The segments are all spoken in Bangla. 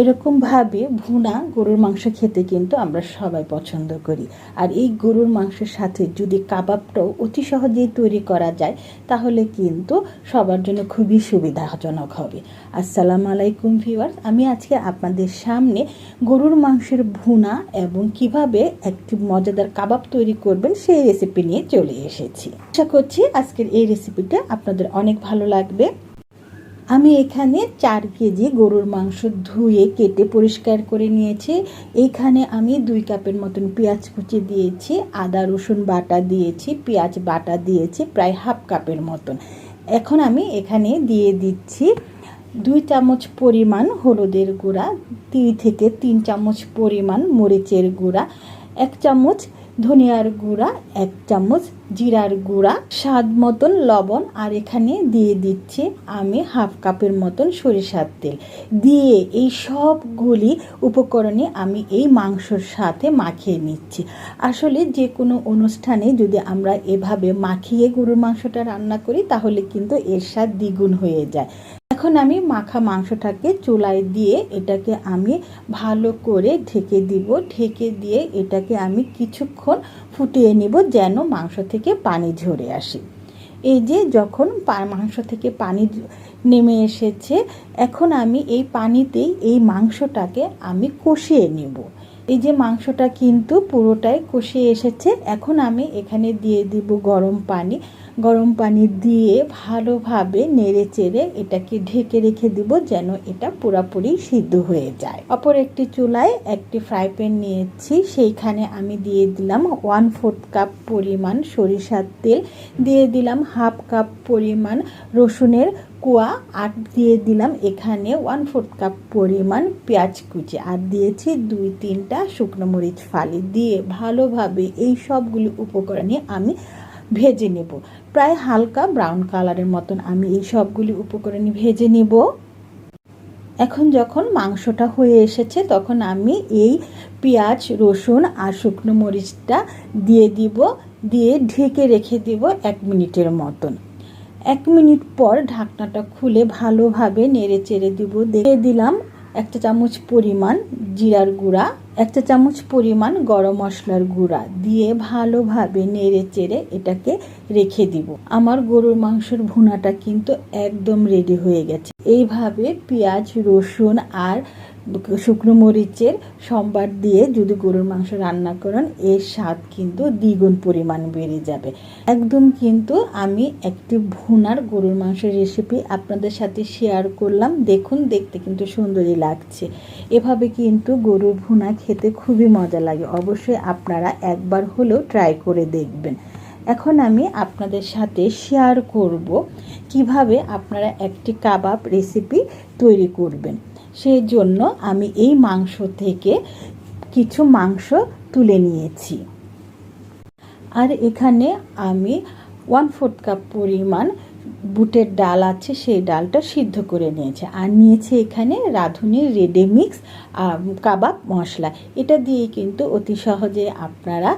এরকমভাবে ভুনা গরুর মাংস খেতে কিন্তু আমরা সবাই পছন্দ করি। আর এই গরুর মাংসের সাথে যদি কাবাবটাও অতি সহজেই তৈরি করা যায়, তাহলে কিন্তু সবার জন্য খুবই সুবিধাজনক হবে। আসসালামু আলাইকুম ভিউয়ার্স, আমি আজকে আপনাদের সামনে গরুর মাংসের ভুনা এবং কীভাবে একটি মজাদার কাবাব তৈরি করবেন সেই রেসিপি নিয়ে চলে এসেছি। আশা করছি আজকের এই রেসিপিটা আপনাদের অনেক ভালো লাগবে। আমি এখানে চার কেজি গরুর মাংস ধুয়ে কেটে পরিষ্কার করে নিয়েছি। এখানে আমি দুই কাপের মতন পেঁয়াজ কুচি দিয়েছি, আদা, রসুন বাটা দিয়েছি, পেঁয়াজ বাটা দিয়েছি, প্রায় হাফ কাপের মতন। এখন আমি এখানে দিয়ে দিচ্ছি দুই চামচ পরিমাণ হলুদের গুঁড়া, দুই থেকে তিন চামচ পরিমাণ মরিচের গুঁড়া, এক চামচ ধনিয়ার গুঁড়া, এক চামচ জিরার গুঁড়া, স্বাদ মতন লবণ, আর এখানে দিয়ে দিচ্ছি আমি হাফ কাপের মতন সরিষার তেল। দিয়ে এই সবগুলি উপকরণে আমি এই মাংসর সাথে মাখিয়ে নিচ্ছি। আসলে যে কোনো অনুষ্ঠানে যদি আমরা এভাবে মাখিয়ে গরুর মাংসটা রান্না করি, তাহলে কিন্তু এর স্বাদ দ্বিগুণ হয়ে যায়। এখন আমি মাখা মাংসটাকে চুলায় দিয়ে এটাকে আমি ভালো করে ঢেকে দিব। ঢেকে দিয়ে এটাকে আমি কিছুক্ষণ ফুটিয়ে নিব যেন মাংস থেকে পানি ঝরে আসে। এই যে যখন মাংস থেকে পানি নেমে এসেছে, এখন আমি এই পানিতেই এই মাংসটাকে আমি কষিয়ে নেব। এই যে মাংসটা কিন্তু পুরোটাই কষিয়ে এসেছে, এখন আমি এখানে দিয়ে দিব গরম পানি। গরম পানি দিয়ে ভালোভাবে নেড়ে চেড়ে এটাকে ঢেকে রেখে দিব যেন এটা পুরাপুরি সিদ্ধ হয়ে যায়। অপর একটি চুলায় একটি ফ্রাই প্যান নিয়েছি। সেইখানে আমি দিয়ে দিলাম ওয়ান ফোর্থ কাপ পরিমাণ সরিষার তেল, দিয়ে দিলাম হাফ কাপ পরিমাণ রসুনের কুয়া, আর দিয়ে দিলাম এখানে ওয়ান ফোর্থ কাপ পরিমাণ পেঁয়াজ কুচি, আর দিয়েছি দুই তিনটা শুকনো মরিচ ফালি। দিয়ে ভালোভাবে এই সবগুলি উপকরণে আমি ভেজে নেব। প্রায় হালকা ব্রাউন কালারের মতন আমি এই সবগুলি উপকরণ ভেজে নেব। এখন যখন মাংসটা হয়ে এসেছে, তখন আমি এই পেঁয়াজ, রসুন আর শুকনো মরিচটা দিয়ে দিব, দিয়ে ঢেকে রেখে দিব এক মিনিটের মতন। এক মিনিট পর ঢাকনাটা খুলে ভালোভাবে নেড়ে চেড়ে দিব। দিয়ে দিলাম একটা চামচ পরিমাণ জিরার গুঁড়া। একটা চামচ পরিমাণ গরম মশলার গুঁড়া দিয়ে ভালোভাবে নেড়ে চেড়ে এটাকে রেখে দিব। আমার গরুর মাংসের ভুনাটা কিন্তু একদম রেডি হয়ে গেছে। এইভাবে পেঁয়াজ, রসুন আর শুকনো মরিচের সম্বার দিয়ে যদি গরুর মাংস রান্না করেন, এর স্বাদ কিন্তু দ্বিগুণ পরিমাণ বেড়ে যাবে। একদম কিন্তু আমি একটি ভুনার গরুর মাংসের রেসিপি আপনাদের সাথে শেয়ার করলাম। দেখুন, দেখতে কিন্তু সুন্দরই লাগছে। এভাবে কিন্তু গরুর ভুনা খেতে খুবই মজা লাগে। অবশ্যই আপনারা একবার হলেও ট্রাই করে দেখবেন। এখন আমি আপনাদের সাথে শেয়ার করব কীভাবে আপনারা একটি কাবাব রেসিপি তৈরি করবেন। সেই জন্য আমি এই মাংস থেকে কিছু মাংস তুলে নিয়েছি। আর এখানে আমি ওয়ান ফোর্থ কাপ পরিমাণ বুটের ডাল আছে, সেই ডালটা সিদ্ধ করে নিয়েছে। আর নিয়েছে এখানে রাঁধুনির রেডিমিক্স কাবাব মশলা। এটা দিয়ে কিন্তু অতি সহজে আপনারা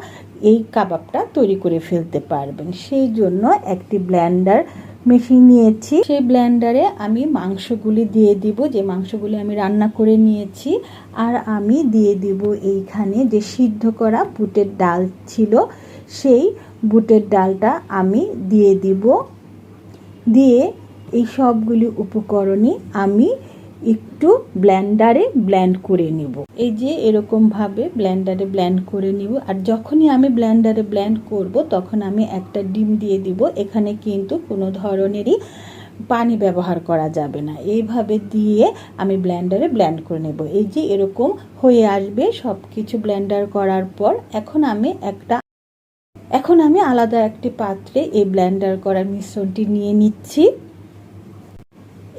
এই কাবাবটা তৈরি করে ফেলতে পারবেন। সেই জন্য একটি ব্ল্যান্ডার মেশিন নিয়েছি। সেই ব্ল্যান্ডারে আমি মাংসগুলি দিয়ে দিব, যে মাংসগুলি আমি রান্না করে নিয়েছি। আর আমি দিয়ে দিব এইখানে যে সিদ্ধ করা বুটের ডাল ছিল, সেই বুটের ডালটা আমি দিয়ে দিব। দিয়ে এই সবগুলি উপকরণই আমি একটু ব্ল্যান্ডারে ব্ল্যান্ড করে নিব। এই যে এরকমভাবে ব্ল্যান্ডারে ব্ল্যান্ড করে নিব। আর যখনই আমি ব্ল্যান্ডারে ব্ল্যান্ড করব, তখন আমি একটা ডিম দিয়ে দিব। এখানে কিন্তু কোনো ধরনেরই পানি ব্যবহার করা যাবে না। এইভাবে দিয়ে আমি ব্ল্যান্ডারে ব্ল্যান্ড করে নেব। এই যে এরকম হয়ে আসবে সব কিছু ব্ল্যান্ডার করার পর, এখন আমি একটা, এখন আমি আলাদা একটি পাত্রে এই ব্ল্যান্ডার করার মিশ্রণটি নিয়ে নিচ্ছি।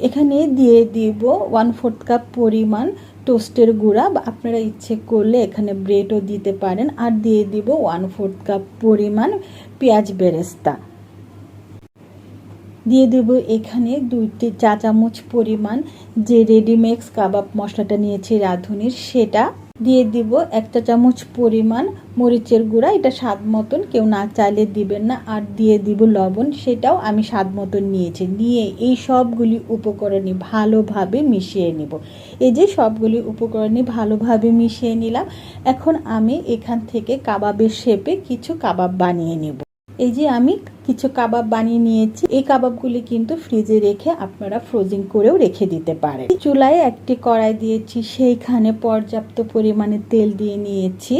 এখানে দিয়ে দিব ওয়ান ফোর্থ কাপ পরিমাণ টোস্টের গুঁড়া বা আপনারা ইচ্ছে করলে এখানে ব্রেডও দিতে পারেন। আর দিয়ে দিব ওয়ান ফোর্থ কাপ পরিমাণ পেঁয়াজ বেরেস্তা। দিয়ে দেব এখানে দুইটি চা চামচ পরিমাণ যে রেডিমেক্স কাবাব মশলাটা নিয়েছি রাঁধুনির, সেটা দিয়ে দিব একটা চামচ পরিমাণ মরিচের গুঁড়া। এটা স্বাদ মতন কেউ না চাইলে দিবেন না। আর দিয়ে দিব লবণ। সেটাও আমি স্বাদ মতন নিয়েছি। নিয়ে এই সবগুলি উপকরণই ভালোভাবে মিশিয়ে নিব। এই যে সবগুলি উপকরণই ভালোভাবে মিশিয়ে নিলাম। এখন আমি এখান থেকে কাবাবের শেপে কিছু কাবাব বানিয়ে নেব। এই যে আমি কিছু কাবাব বানিয়ে নিয়েছি, এই কাবাবগুলি কিন্তু ফ্রিজে রেখে আপনারা ফ্রোজিং করেও রেখে দিতে পারেন। চুলায় একটি কড়াই দিয়েছি, সেইখানে পর্যাপ্ত পরিমাণে তেল দিয়ে নিয়েছি।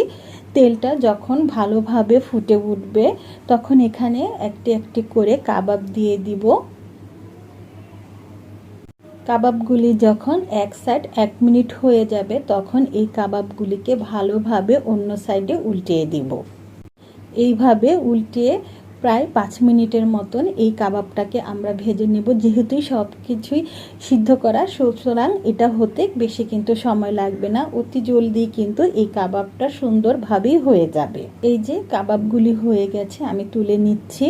তেলটা যখন ভালোভাবে ফুটে উঠবে, তখন এখানে একটি একটি করে কাবাব দিয়ে দিব। কাবাবগুলি যখন এক সাইড এক মিনিট হয়ে যাবে, তখন এই কাবাবগুলিকে ভালোভাবে অন্য সাইডে উল্টিয়ে দিব। এইভাবে উল্টিয়ে প্রায় পাঁচ মিনিটের মতন এই কাবাবটাকে আমরা ভেজে নেব। যেহেতু সব কিছুই সিদ্ধ করা সুতরাং এটা হতে বেশি কিন্তু সময় লাগবে না। অতি জলদি কিন্তু এই কাবাবটা সুন্দরভাবেই হয়ে যাবে। এই যে কাবাবগুলি হয়ে গেছে, আমি তুলে নিচ্ছি।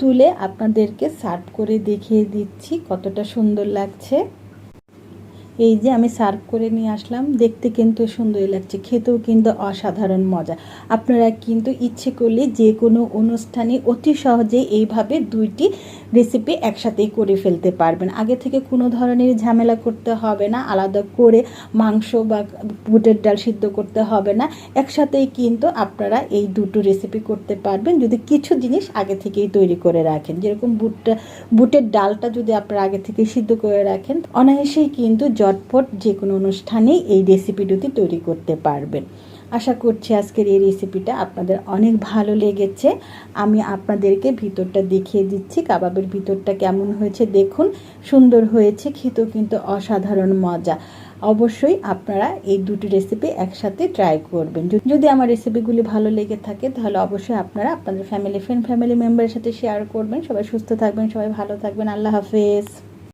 তুলে আপনাদেরকে সার্ভ করে দেখিয়ে দিচ্ছি কতটা সুন্দর লাগছে। এই যে আমি সার্ভ করে নিয়ে আসলাম, দেখতে কিন্তু সুন্দরই লাগছে, খেতেও কিন্তু অসাধারণ মজা। আপনারা কিন্তু ইচ্ছে করলে যে কোনো অনুষ্ঠানে অতি সহজে এইভাবে দুইটি রেসিপি একসাথেই করে ফেলতে পারবেন। আগে থেকে কোনো ধরনের ঝামেলা করতে হবে না, আলাদা করে মাংস বা বুটের ডাল সিদ্ধ করতে হবে না। একসাথেই কিন্তু আপনারা এই দুটো রেসিপি করতে পারবেন, যদি কিছু জিনিস আগে থেকেই তৈরি করে রাখেন। যেরকম বুটটা, বুটের ডালটা যদি আপনারা আগে থেকে সিদ্ধ করে রাখেন, অনায়াসেই কিন্তু ঝটপট যে কোনো অনুষ্ঠানেই এই রেসিপি দুটি তৈরি করতে পারবেন। আশা করছি আজকের এই রেসিপিটা আপনাদের অনেক ভালো লেগেছে। আমি আপনাদেরকে ভিতরটা দেখিয়ে দিচ্ছি, কাবাবের ভিতরটা কেমন হয়েছে দেখুন। সুন্দর হয়েছে, খেতেও কিন্তু অসাধারণ মজা। অবশ্যই আপনারা এই দুটি রেসিপি একসাথে ট্রাই করবেন। যদি আমার রেসিপিগুলি ভালো লেগে থাকে তাহলে অবশ্যই আপনারা আপনাদের ফ্যামিলি, ফ্রেন্ড, ফ্যামিলি মেম্বারের সাথে শেয়ার করবেন। সবাই সুস্থ থাকবেন, সবাই ভালো থাকবেন। আল্লাহ হাফেজ।